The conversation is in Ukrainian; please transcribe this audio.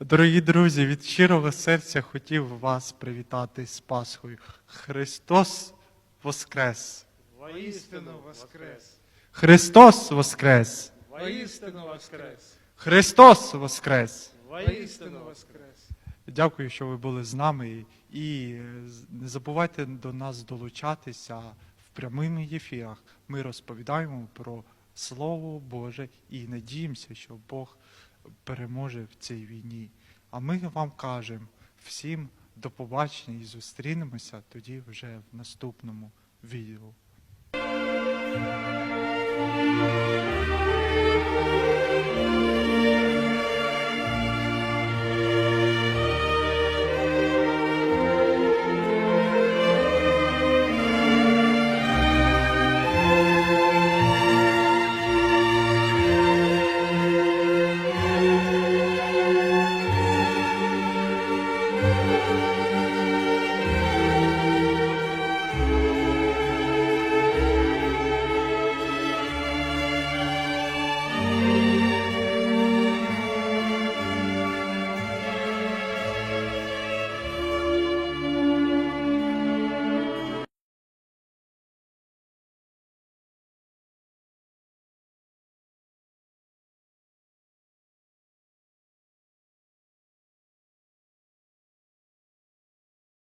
Дорогі друзі, від щирого серця хотів вас привітати з Пасхою. Христос Воскрес! Воістину воскрес! Христос Воскрес! Воістину воскрес! Христос Воскрес! Воістину воскрес! Дякую, що ви були з нами. І е, не забувайте до нас долучатися в прямих ефірах. Ми розповідаємо про Слово Боже і надіємося, що Бог переможе в цій війні. А ми вам кажемо всім до побачення і зустрінемося тоді вже в наступному відео.